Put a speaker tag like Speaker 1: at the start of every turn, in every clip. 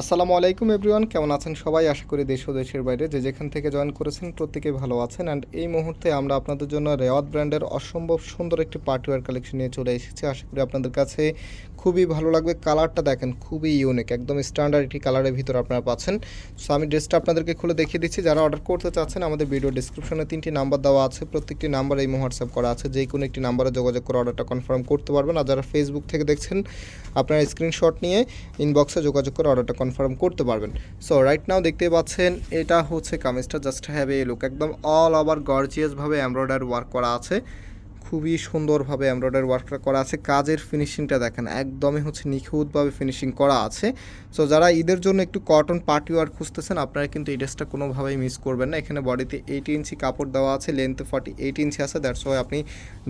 Speaker 1: আসসালামু আলাইকুম এভরিওয়ান, কেমন আছেন সবাই? আশা করি দেশ ও দেশের বাইরে যে যেখান থেকে জয়েন করেছেন প্রত্যেকে ভালো আছেন। অ্যান্ড এই মুহূর্তে আমরা আপনাদের জন্য রেওয়াত ব্র্যান্ডের অসম্ভব সুন্দর একটি পার্টিওয়ার কালেকশন নিয়ে চলে এসেছি। আশা করি আপনাদের কাছে খুবই ভালো লাগবে। কালারটা দেখেন, খুবই ইউনিক একদম স্ট্যান্ডার্ড একটি কালারের ভিতরে আপনারা পাচ্ছেন। সো আমি ড্রেসটা আপনাদেরকে খুলে দেখিয়ে দিচ্ছি। যারা অর্ডার করতে চাচ্ছেন, আমাদের ভিডিও ডিসক্রিপশনে তিনটি নাম্বার দেওয়া আছে। প্রত্যেকটি নাম্বার এই হোয়াটসঅ্যাপ করা আছে। যে কোনো একটি নাম্বারে যোগাযোগ করে অর্ডারটা কনফার্ম করতে পারবেন। আর যারা ফেসবুক থেকে দেখছেন, আপনারা স্ক্রিনশট নিয়ে ইনবক্সে যোগাযোগ করে অর্ডারটা কনফার্ম করতে পারবেন। সো রাইট নাও দেখতে পাচ্ছেন, এটা হচ্ছে কামিজটা জাস্ট হ্যাভ এ লুক একদম অল ওভার গর্জিয়াসভাবে এমব্রয়ডারি ওয়ার্ক করা আছে। খুবই সুন্দরভাবে এমব্রয়ডারি ওয়ার্কটা করা আছে। কাজের ফিনিশিংটা দেখেন, একদমই হচ্ছে নিখুঁতভাবে ফিনিশিং করা আছে। সো যারা ঈদের জন্য একটু কটন পার্টি ওয়ার্ক খুঁজতেছেন, আপনারা কিন্তু এই ড্রেসটা কোনোভাবেই মিস করবেন না। এখানে বডিতে এইট ইঞ্চি কাপড় দেওয়া আছে লেন্থ ফর্টি এইট ইঞ্চি আছে দ্যাটস ওয়াই আপনি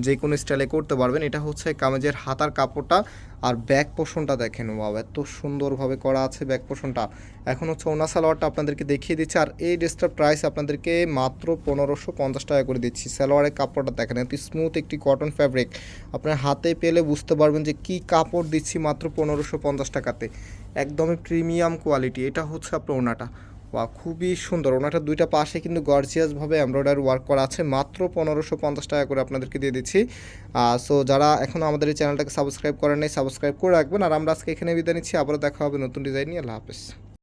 Speaker 1: যে কোনো স্টাইলে করতে পারবেন। এটা হচ্ছে কামেজের হাতার কাপড়টা। আর ব্যাক পোষণটা দেখেন ওয়াও এত সুন্দরভাবে করা আছে ব্যাক পোষণটা এখন হচ্ছে ওনা সালোয়ারটা আপনাদেরকে দেখিয়ে দিচ্ছি, আর এই ড্রেসটার প্রাইস আপনাদেরকে মাত্র পনেরোশো পঞ্চাশ টাকা করে দিচ্ছি। সালোয়ারের কাপড়টা দেখেন, এত স্মুথ একটি কটন ফ্যাব্রিক আপনার হাতে পেলে বুঝতে পারবেন যে কি কাপড় দিচ্ছি মাত্র পনেরোশো পঞ্চাশ টাকাতে। একদমই প্রিমিয়াম কোয়ালিটি এটা হচ্ছে আপনার ওনাটা। ওয়া খুবই সুন্দর। ওনাটা দুইটা পাশে কিন্তু গর্জিয়াসভাবে এমব্রয়ডারি ওয়ার্ক করা আছে। মাত্র পনেরোশো পঞ্চাশ টাকা করে আপনাদেরকে দিয়ে দিচ্ছি। সো যারা এখনও আমাদের এই চ্যানেলটাকে সাবস্ক্রাইব করেন নাই সাবস্ক্রাইব করে রাখবেন। আর আমরা আজকে এখানে বিদায় নিচ্ছি। আবারও দেখা হবে নতুন ডিজাইন নিয়ে। আল্লাহ হাফেজ।